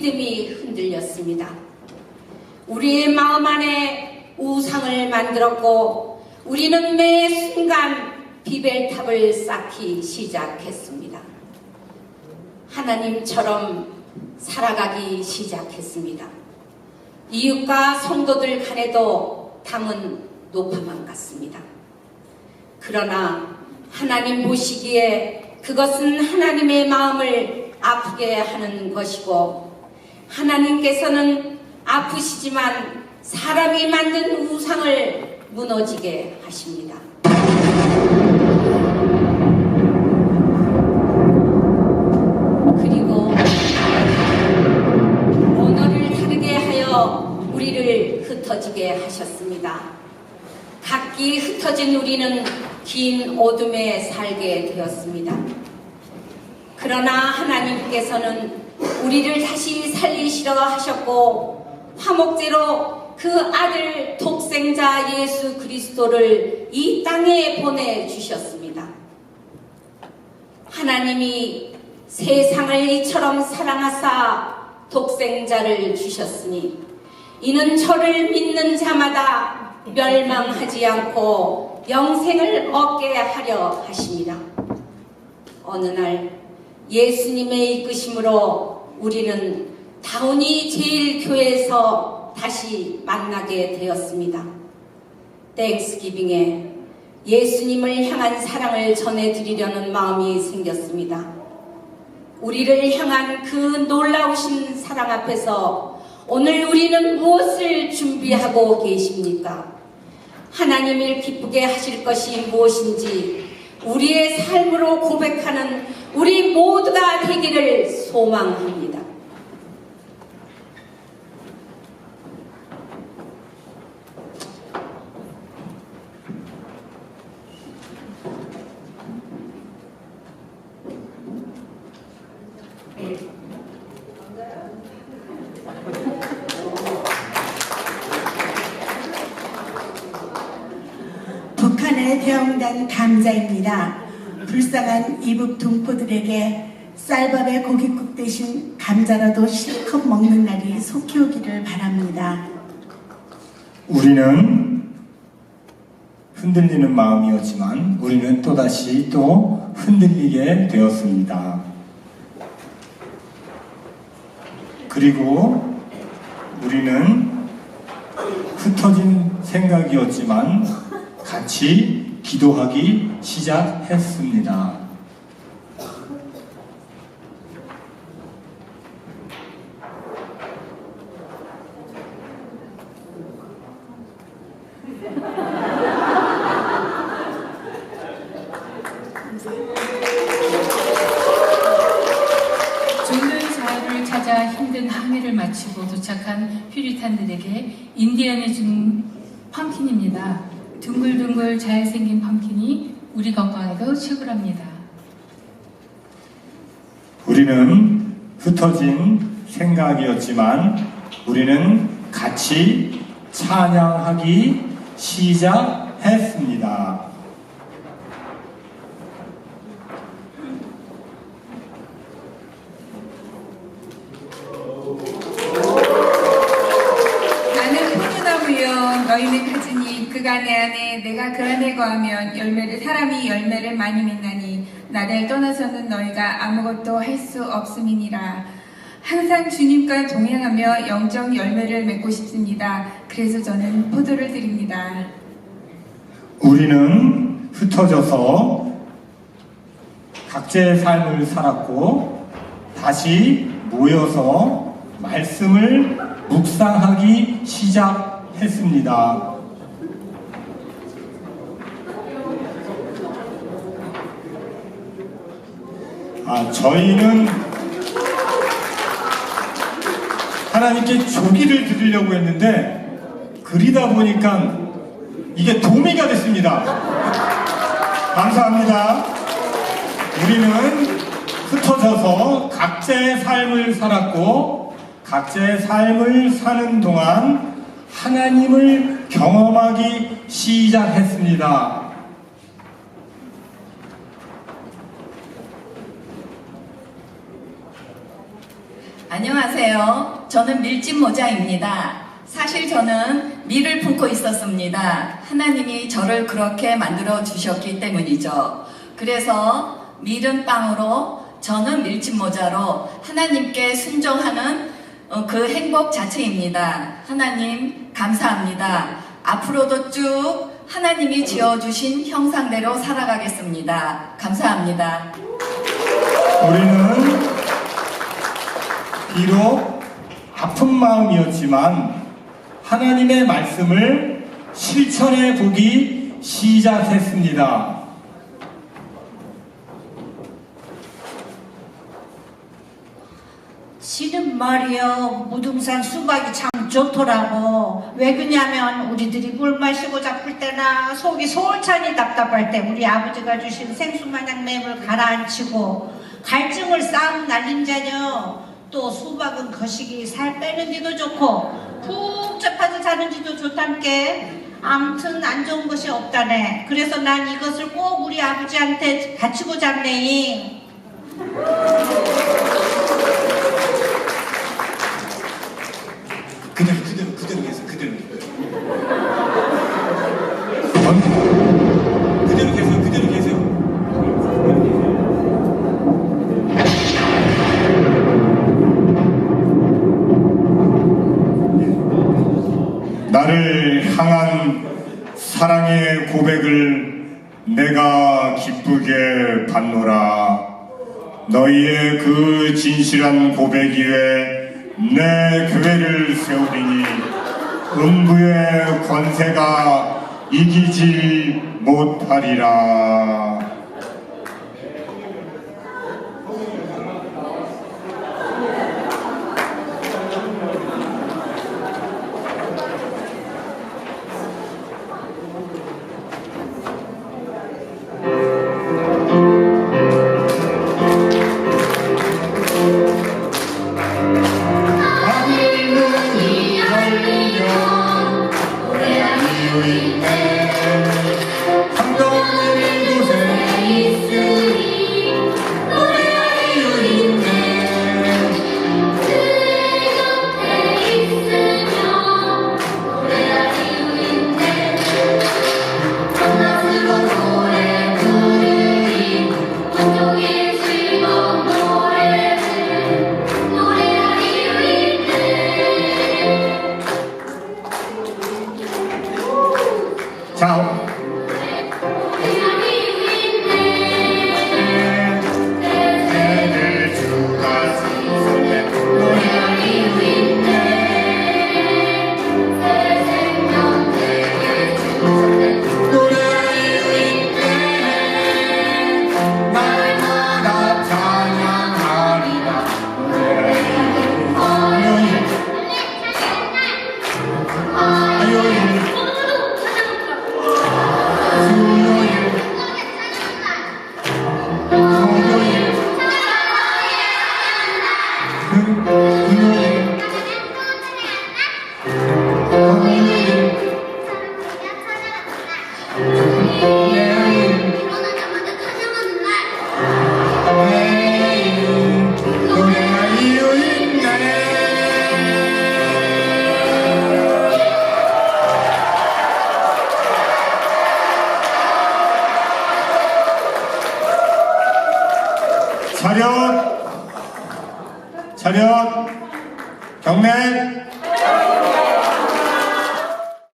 믿음이 흔들렸습니다. 우리의 마음 안에 우상을 만들었고 우리는 매 순간 비벨탑을 쌓기 시작했습니다. 하나님처럼 살아가기 시작했습니다. 이웃과 성도들 간에도 담은 높아만 같습니다. 그러나 하나님 보시기에 그것은 하나님의 마음을 아프게 하는 것이고 하나님께서는 아프시지만 사람이 만든 우상을 무너지게 하십니다. 그리고 언어를 다르게 하여 우리를 흩어지게 하셨습니다. 각기 흩어진 우리는 긴 어둠에 살게 되었습니다. 그러나 하나님께서는 우리를 다시 살리시려 하셨고 화목제로 그 아들 독생자 예수 그리스도를 이 땅에 보내주셨습니다. 하나님이 세상을 이처럼 사랑하사 독생자를 주셨으니 이는 저를 믿는 자마다 멸망하지 않고 영생을 얻게 하려 하십니다. 어느 날 예수님의 이끄심으로 우리는 다운이 제일교회에서 다시 만나게 되었습니다. 땡스기빙에 예수님을 향한 사랑을 전해드리려는 마음이 생겼습니다. 우리를 향한 그 놀라우신 사랑 앞에서 오늘 우리는 무엇을 준비하고 계십니까? 하나님을 기쁘게 하실 것이 무엇인지 우리의 삶으로 고백하는 우리 모두가 되기를 소망합니다. 북한의 대형단 감자입니다. 불쌍한 이북 동포들에게 쌀밥에 고깃국 대신 감자라도 실컷 먹는 날이 속히 오기를 바랍니다. 우리는 흔들리는 마음이었지만 우리는 또다시 또 흔들리게 되었습니다. 그리고 우리는 흩어진 생각이었지만 같이 기도하기 시작했습니다. 마치고 도착한 퓨리탄들에게 인디언이 준 펌킨입니다. 둥글둥글 잘생긴 펌킨이 우리 건강에도 최고랍니다. 우리는 흩어진 생각이었지만 우리는 같이 찬양하기 시작했습니다. 나는 포도나무여 너희는 가지니 그가 내가 그 안에 거하면 열매를 사람이 열매를 많이 맺나니 나를 떠나서는 너희가 아무것도 할 수 없음이니라. 항상 주님과 동행하며 영적 열매를 맺고 싶습니다. 그래서 저는 포도를 드립니다. 우리는 흩어져서 각자의 삶을 살았고 다시 모여서 말씀을 묵상하기 시작했습니다. 아, 저희는 하나님께 조기를 드리려고 했는데 그리다 보니까 이게 도미가 됐습니다. 감사합니다. 우리는 흩어져서 각자의 삶을 살았고 각자의 삶을 사는 동안 하나님을 경험하기 시작했습니다. 안녕하세요. 저는 밀짚 모자입니다. 사실 저는 밀을 품고 있었습니다. 하나님이 저를 그렇게 만들어 주셨기 때문이죠. 그래서 밀은 빵으로 저는 밀짚 모자로 하나님께 순종하는 어, 그 행복 자체입니다. 하나님 감사합니다. 앞으로도 쭉 하나님이 지어주신 형상대로 살아가겠습니다. 감사합니다. 우리는 비록 아픈 마음이었지만 하나님의 말씀을 실천해 보기 시작했습니다. 씨는 말이요 무등산 수박이 참 좋더라고 왜 그냐면 우리들이 물 마시고 잡을 때나 속이 소울찬이 답답할 때 우리 아버지가 주신 생수마냥 맵을 가라앉히고 갈증을 싹 날린 자녀 또 수박은 거시기 살 빼는 지도 좋고 푹 잡아서 자는 지도 좋단께. 아무튼 안 좋은 것이 없다네. 그래서 난 이것을 꼭 우리 아버지한테 바치고 잡네잉. 그대로 그대로 그대로 계세요 그대로. 전- 그대로 계세 나를 향한 사랑의 고백을 내가 기쁘게 받노라. 너희의 그 진실한 고백 위에 내 교회를 세우리니 음부의 권세가 이기지 못하리라. 가면